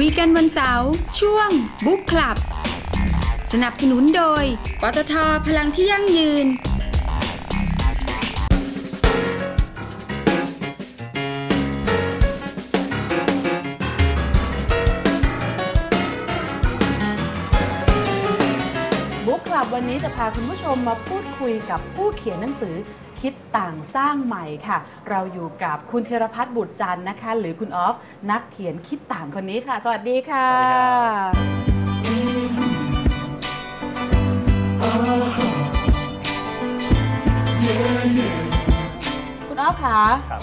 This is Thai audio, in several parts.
คุยกันวันเสาร์ช่วงบุ๊กคลับ สนับสนุนโดย ปตทพลังที่ยั่งยืน บุ๊กคลับวันนี้จะพาคุณผู้ชมมาพูดคุยกับผู้เขียนหนังสือ คิดต่างสร้างใหม่ค่ะ เราอยู่กับคุณธีรพัฒน์บุตรจันทร์นะคะ หรือคุณออฟ นักเขียนคิดต่างคนนี้ค่ะ สวัสดีค่ะสวัสดีครับคุณออฟคะครับ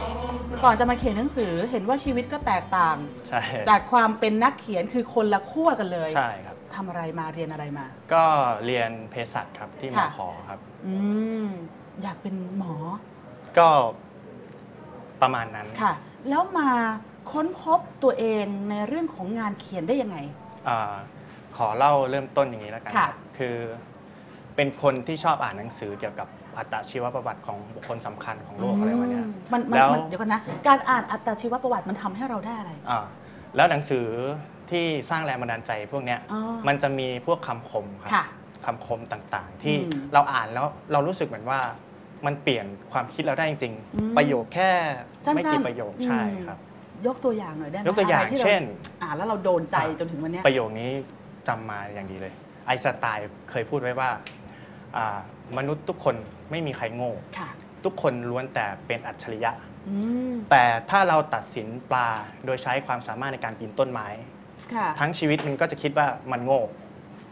ก่อนจะมาเขียนหนังสือเห็นว่าชีวิตก็แตกต่าง ใช่จากความเป็นนักเขียนคือคนละขั้วกันเลยใช่ครับ ทำอะไรมาเรียนอะไรมา ก็เรียนเภสัชครับที่มค่ะขอครับ อืม อยากเป็นหมอก็ประมาณนั้นค่ะ แล้วมาค้นพบตัวเองในเรื่องของงานเขียนได้ยังไงอาขอเล่าเริ่มต้นอย่างนี้แล้วกันค่ะครับคือเป็นคนที่ชอบอ่านหนังสือเกี่ยวกับอัตชีวประวัติของบุคคลสำคัญของโลกอะไรวะเนี่ยอืมมันมันแล้ว มันเดี๋ยวกันนะ การอ่านอัตชีวประวัติมันทำให้เราได้อะไร อ่าแล้วหนังสือที่สร้างแรงบันดาลใจพวกเนี้ย อ๋อมันจะมีพวกคำคมครับค่ะ คำคมต่างๆ ที่อืมเราอ่านแล้วเรารู้สึกเหมือนว่ามันเปลี่ยนความคิดเราได้จริงอืมๆประโยคแค่สั้นๆไม่กี่ประโยคใช่อืมครับ ยกตัวอย่างหน่อยได้ไหมยกตัวอย่างะไรที่รเช่น อ่านแล้วเราโดนใจอะจนถึงวันเนี้ยประโยคนี้จำมาอย่างดีเลย ไอน์สไตล์เคยพูดไว้ว่าอ่า มนุษย์ทุกคนไม่มีใครโง่ค่ะทุกคนล้วนแต่เป็นอัจฉริยะอืมแต่ถ้าเราตัดสินปลาโดยใช้ความสามารถในการปีนต้นไม้ค่ะทั้งชีวิตมันก็จะคิดว่ามันโง่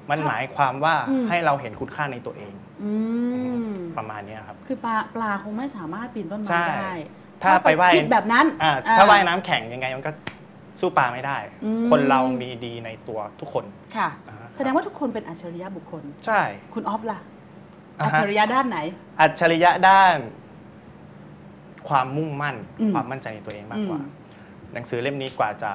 มันหมายความว่าอืม ให้เราเห็นคุณค่าในตัวเอง อืมประมาณเนี้ยครับ คือปลาปลาคงไม่สามารถปีนต้นไม้ใช่ได้ถ้าไปว่าย คิดแบบนั้นอ่าอ่ถ้าว่ายน้ำแข่งยังไงมันก็สู้ปลาไม่ได้ อืม คนเรามีดีในตัวทุกคนค่ะ อ่าแสดงว่าทุกคนเป็นอัจฉริยะบุคคล ใช่คุณออฟล่ะอ่าอัจฮะฉริยะด้านไหน อัจฉริยะด้าน ความมุ่งมั่น อืม ความมั่นใจในตัวเองมากกว่าอืมหนังสือเล่มนี้กว่าจะ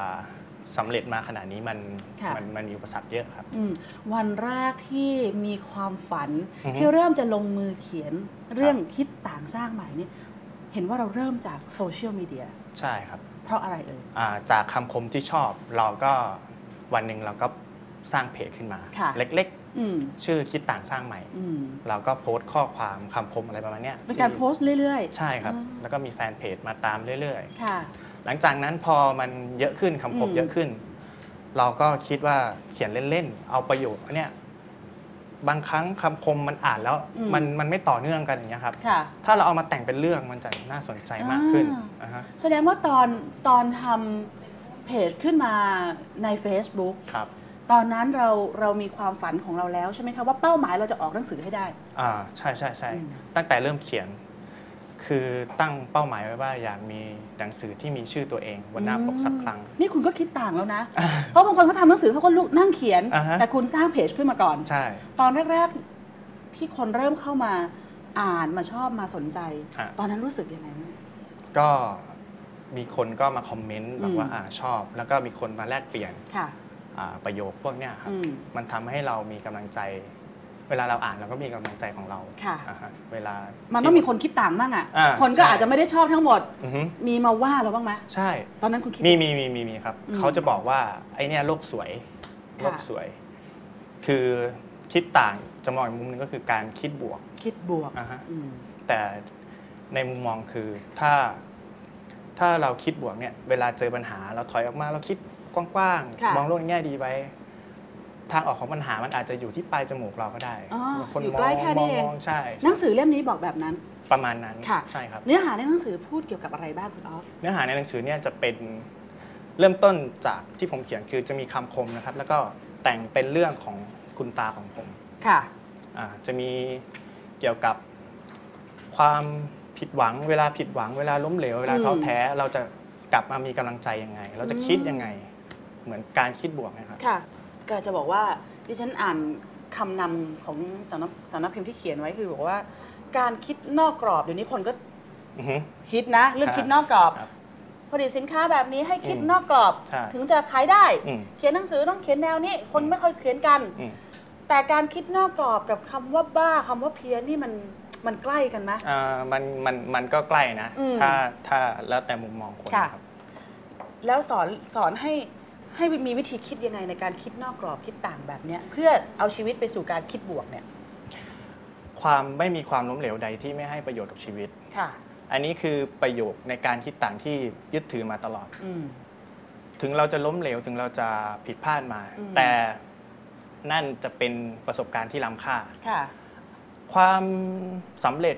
สำเร็จมาขนาดนี้มันค่ะ มันมันมีอุปสรรคเยอะครับ อืมวันแรกที่มีความฝัน อือฮึ ที่เริ่มจะลงมือเขียนเรื่องคิดต่างสร้างใหม่นี่เห็นว่าเราเริ่มจากโซเชียลมีเดียใช่ครับเพราะอะไรเอ่ยอ่าจากคำคมที่ชอบเราก็วันหนึ่งเราก็สร้างเพจขึ้นมาค่ะเล็กอืมๆ ชื่อคิดต่างสร้างใหม่ อืมเราก็โพสต์ข้อความคำคมอะไรประมาณเนี้ยเป็นการโพสต์เรื่อย ใช่ครับ อ่า แล้วก็มีแฟนเพจมาตามเรื่อย ๆ ค่ะๆ หลังจากนั้นพอมันเยอะขึ้นคำคมอืมเยอะขึ้น เราก็คิดว่าเขียนเล่นๆเอาประโยคเนี่ยบางครั้งคำคมมันอ่านแล้วมันมันไม่ต่อเนื่องกันอย่างเงี้ยครับ ค่ะถ้าเราเอามาแต่งเป็นเรื่องมันจะน่าสนใจมากขึ้นอ่านะฮะแสดงว่าตอนตอนทำเพจขึ้นมาใน Facebook ครับตอนนั้นเราเรามีความฝันของเราแล้วใช่ไหมคะว่าเป้าหมายเราจะออกหนังสือให้ได้ อ่าใช่ใช่ใช่อืม ตั้งแต่เริ่มเขียน คือตั้งเป้าหมายไว้ว่าอยากมีหนังสือที่มีชื่อตัวเองบนหน้าปกสักครั้ง นี่คุณก็คิดต่างแล้วนะ เพราะบางคนเขาทำหนังสือเขาก็ลุกนั่งเขียน อ่าฮะ แต่คุณสร้างเพจขึ้นมาก่อน ใช่ ตอนแรกๆที่คนเริ่มเข้ามาอ่านมาชอบมาสนใจฮะตอนนั้นรู้สึกยังไงบ้าง ก็มีคนก็มาคอมเมนต์บออืกมว่าอ่าชอบ แล้วก็มีคนมาแลกเปลี่ยนค่ะ อ่าประโยคพวกเนี้ยครับ อืม มันทำให้เรามีกำลังใจ เวลาเราอ่านเราก็มีกำลังใจของเราค่ะ อ่าฮะเวลามันต้องมีคนคิดต่างบ้างอะ อ่าคนก็ใช่ อาจจะไม่ได้ชอบทั้งหมด อือฮึมีมาว่าเราบ้างไหมใช่ ตอนนั้นคุณคิด มีมีมีมีมีครับ อืมเขาจะบอกว่าไอเนี่ยโลกสวยค่ะ โลกสวย คือคิดต่างจะมองอีกมุมหนึงก็คือการคิดบวกคิดบวกอ่าฮะอืมแต่ในมุมมองคือถ้า ถ้าเราคิดบวกเนี่ย เวลาเจอปัญหาเราถอยออกมาเราคิดกว้างค่ะ ๆมองโลกในแง่ดีไว้ ทางออกของปัญหามันอาจจะอยู่ที่ปลายจมูกเราก็ได้อ๋อคนอยู่มองใกล้แค่มนี้องเอง มองใช่หนังสือเล่มนี้บอกแบบนั้นประมาณนั้นค่ะ ใช่ครับ เนื้อหาในหนังสือพูดเกี่ยวกับอะไรบ้างคุณออฟ เนื้อหาในหนังสือเนี่ยจะเป็นเริ่มต้นจากที่ผมเขียนคือจะมีคำคมนะครับ แล้วก็แต่งเป็นเรื่องของคุณตาของผมค่ะ อ่าจะมีเกี่ยวกับความผิดหวัง เวลาผิดหวัง เวลาล้มเหลวเวลาอืมท้อแท้ เราจะกลับมามีกำลังใจยังไง เราจะคิดยังไง เหมือนการคิดบวกนะครับ ค่ะ ก็จะบอกว่าดิฉันอ่านคำนำของสำนักสำนักพิมพ์ที่เขียนไว้คือบอกว่า การคิดนอกกรอบเดี๋ยวนี้คนก็อือฮึ ฮิตนะ เรื่องครับคิดนอกกรอบครับผลิตสินค้าแบบนี้ให้คิดอืมนอกกรอบ ใช่ถึงจะขายได้ อืม เขียนหนังสือต้องเขียนแนวนี้ คนไม่ค่อยเขียนกัน อืม แต่การคิดนอกกรอบกับคำว่าบ้าคำว่าเพี้ยนนี่มันมันใกล้กันไหม อ่ามันมันมันก็ใกล้นะ อืมถ้าถ้าแล้วแต่มุมมองคนค่ะ ครับ แล้วสอนสอนให้ ให้มีวิธีคิดยังไงในการคิดนอกกรอบคิดต่างแบบเนี้ยเพื่อเอาชีวิตไปสู่การคิดบวกเนี่ยความไม่มีความล้มเหลวใดที่ไม่ให้ประโยชน์กับชีวิต ค่ะ อันนี้คือประโยคในการคิดต่างที่ยึดถือมาตลอด อืม ถึงเราจะล้มเหลวถึงเราจะผิดพลาดมา อืม แต่นั่นจะเป็นประสบการณ์ที่ล้ำค่า ค่ะ ความสำเร็จ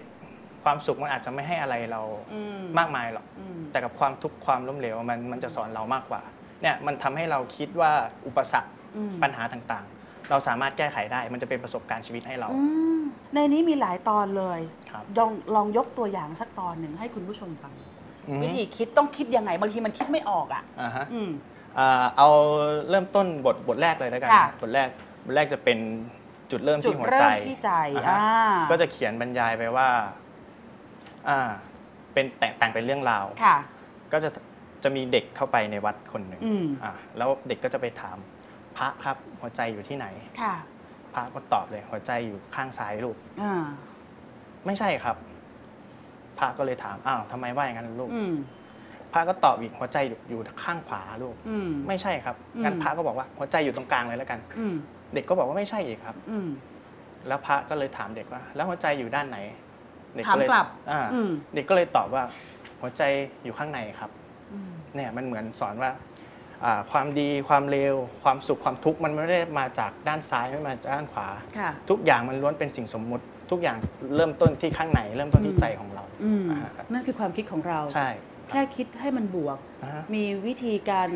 ความสุขมันอาจจะไม่ให้อะไรเราอืมมากมายหรอก อืมแต่กับความทุกข์ความล้มเหลวมันมันจะสอนเรามากกว่า เนี่ยมันทำให้เราคิดว่าอุปสรรคอืมปัญหาต่างๆ เราสามารถแก้ไขได้มันจะเป็นประสบการณ์ชีวิตให้เราอืมในนี้มีหลายตอนเลยครับลองลองยกตัวอย่างสักตอนหนึ่งให้คุณผู้ชมฟังอือฮึวิธีคิดต้องคิดยังไงบางทีมันคิดไม่ออกอะอ่าฮะอืมอ่าเอาเริ่มต้นบทบทแรกเลยแล้วกันค่ะบทแรกบทแรกจะเป็นจุดเริ่มจุดที่หัวเริ่ใจมที่ใจอ่าฮะอ่าก็จะเขียนบรรยายไปว่า อ่า เป็นแต่งแต่งเป็นเรื่องราวค่ะก็จะ จะมีเด็กเข้าไปในวัดคนหนึ่งอืม อ่าแล้วเด็กก็จะไปถามพระครับหัวใจอยู่ที่ไหน ค่ะพระก็ตอบเลยหัวใจอยู่ข้างซ้ายลูก อ่าไม่ใช่ครับ พระก็เลยถามอ้าวทำไมว่าอย่างนั้นลูก อืม พระก็ตอบอีกหัวใจอยู่อยู่ข้างขวาลูก อืม ไม่ใช่ครับอืมงั้นพระก็บอกว่าหัวใจอยู่ตรงกลางเลยแล้วกัน อืม เด็กก็บอกว่าไม่ใช่อีกครับ อืม แล้วพระก็เลยถามเด็กว่า แล้วหัวใจอยู่ด้านไหนเด็กถามก็เลยกลับ อ่าอืม เด็กก็เลยตอบว่า หัวใจอยู่ข้างในครับอืม เนี่ยมันเหมือนสอนว่าอ่าความดีความเลวความสุขความทุกข์มันไม่ได้มาจากด้านซ้ายไม่มาจากด้านขวา ค่ะ ทุกอย่างมันล้วนเป็นสิ่งสมมุติ ทุกอย่างเริ่มต้นที่ข้างในเริ่มต้นที่ใจของเราอืมอ่าฮะนั่นคือความคิดของเรา ใช่แค่คิดให้มันบวก อ่าฮะ มีวิธีการ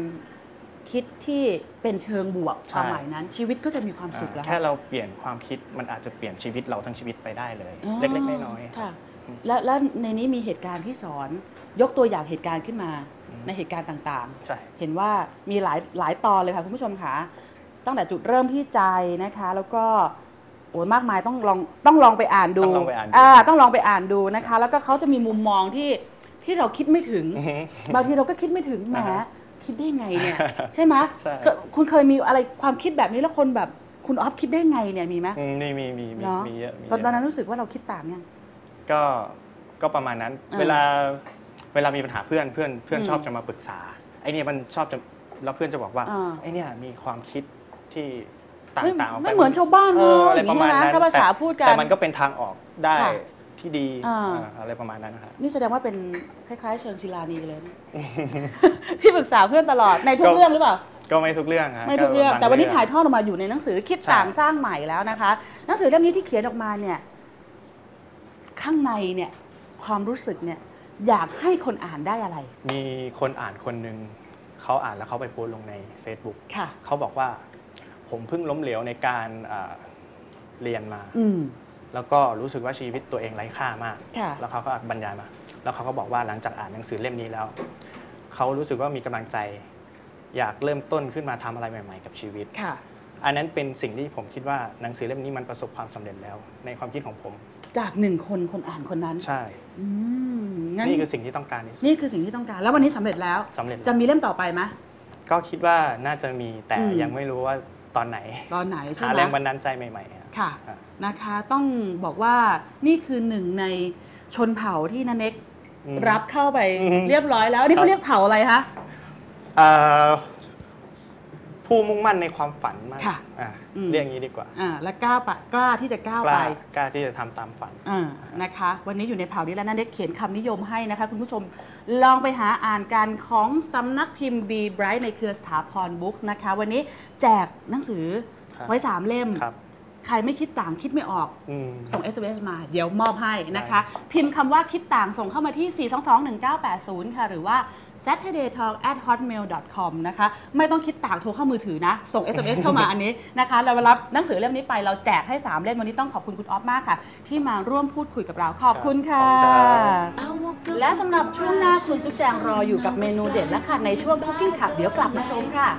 คิดที่เป็นเชิงบวกใช่ ความหมายนั้น ชีวิตก็จะมีความสุขแล้วแค่เราเปลี่ยนความคิดมันอาจจะเปลี่ยนชีวิตเราทั้งชีวิตไปได้เลย อ๋อเล็กๆน้อยๆ ค่ะ แล้วแล้วในนี้มีเหตุการณ์ที่สอนยกตัวอย่างเหตุการณ์ขึ้นมาในเหตุการณ์ต่างใช่ๆเห็นว่ามีหลายหลายตอนเลยค่ะคุณผู้ชมค่ะตั้งแต่จุดเริ่มที่ใจนะคะ แล้วก็โอ้ยมากมายต้องลองต้องลองไปอ่านดูต้องลองไปอ่านดูอ่าต้องลองไปอ่านดูนะคะ แล้วก็เขาจะมีมุมมองที่ที่เราคิดไม่ถึง อือฮึ บางทีเราก็คิดไม่ถึงแหมอ่าฮะคิดได้ไงเนี่ย ใช่ไหมใช่ ก็คุณเคยมีอะไรความคิดแบบนี้แล้วคนแบบคุณออฟคิดได้ไงเนี่ยมีไหม อืมนี่มีมีมีเนาะมีเยอะมีเยตอนนั้นอะรู้สึกว่าเราคิดต่างยัง ก็ก็ประมาณนั้นอ่าเวลาเวลามีปัญหาเพื่อนเพื่อนเพื่อนอืมชอบจะมาปรึกษาไอ้เนี่ยมันชอบจะแล้วเพื่อนจะบอกว่าอ่าไอ้เนี่ยมีความคิดที่ต่างไม่ต่างออกไปไม่เหมือนชาวบ้านเอเลอยอะไรอย่างประนี้มาณนะนั้นถ้าภาษาแต่พูดกันแต่มันก็เป็นทางออกได้ค่ะที่ดีอ่าอ่าอะไรประมาณนั้นนะครับนี่แสดงว่าเป็นคล้ายๆ เชิงศิลานีเลยนะที่ปรึกษาเพื่อนตลอดในทุกก็เรื่องหรือเปล่าก็ไม่ทุกเรื่องฮะไม่ทุกเรื่องบแต่วันนี้ถ่ายทอดออกมาอยู่ในหนังสือคิดใช่ต่างสร้างใหม่แล้วนะคะ หนังสือเล่มนี้ที่เขียนออกมาเนี่ย ข้างในเนี่ยความรู้สึกเนี่ยอยากให้คนอ่านได้อะไร มีคนอ่านคนหนึ่งเขาอ่านแล้วเขาไปโพสต์ลงใน Facebook ค่ะ เขาบอกว่า ผมเพิ่งล้มเหลวในการอ่าเรียนมา อืม แล้วก็รู้สึกว่าชีวิตตัวเองไร้ค่ามาก ค่ะ แล้วเขาก็บรรยายมา แล้วเขาก็บอกว่าหลังจากอ่านหนังสือเล่มนี้แล้ว เขารู้สึกว่ามีกำลังใจ อยากเริ่มต้นขึ้นมาทำอะไรใหม่ ๆ กับชีวิต ค่ะ อันนั้นเป็นสิ่งที่ผมคิดว่าหนังสือเล่มนี้มันประสบความสำเร็จแล้ว ในความคิดของผม จากหนึ่งคนคนอ่านคนนั้นใช่ อืมงั้นนี่คือสิ่งที่ต้องการที่สุด นี่คือสิ่งที่ต้องการ แล้ววันนี้สำเร็จแล้วสำเร็จจะมีเล่มต่อไปไหม ก็คิดว่าน่าจะมีแต่อืม ยังไม่รู้ว่าตอนไหนตอนไหนใช่หาไหมแรงบันดาลใจใหม่ๆอะค่ะอะ นะคะต้องบอกว่านี่คือหนึ่งในชนเผ่าที่นันเน็กอืม รับเข้าไปอืมเรียบร้อยแล้วนี่ครัเขาบเรียกเผ่าอะไรคะ เอ่อ ผู้มุ่งมั่นในความฝันมากค่ะอะอืม เรียกอย่างนี้ดีกว่าอ่าและกล้าปะกล้าที่จะก้าวกไปล้ากล้าที่จะทำตามฝัน อ่านะคะ วันนี้อยู่ในเผ่านี้แล้วนันเน็กเขียนคำนิยมให้นะคะ คุณผู้ชมลองไปหาอ่านกันของสำนักพิมพ์ B Bright ในเครือสถาพรบุ๊กนะคะ วันนี้แจกหนังสือครับ ไว้3เล่ม ครับใครไม่คิดต่างคิดไม่ออก อืม ส่ง SMS มาเดี๋ยวมอบให้นะคะ พิมพ์คำว่าคิดต่างส่งเข้ามาที่ 4221980 ค่ะ หรือว่า saturday talk at hotmail com นะคะไม่ต้องคิดต่างโทรเข้ามือถือนะ ส่ง SMS เข้ามาอันนี้นะคะเรารับหนังสือเล่มนี้ไปเราแจกให้ 3 เล่มวันนี้ต้องขอบคุณคุณออฟมากค่ะ ที่มาร่วมพูดคุยกับเราขอบคุณค่ะขอบคุณครับและสำหรับช่วงหน้าคุณจุ๊บแจงรออยู่กับเมนูเด็ดแล้วค่ะในช่วง Cooking Club เดี๋ยวกลับมาชมค่ะ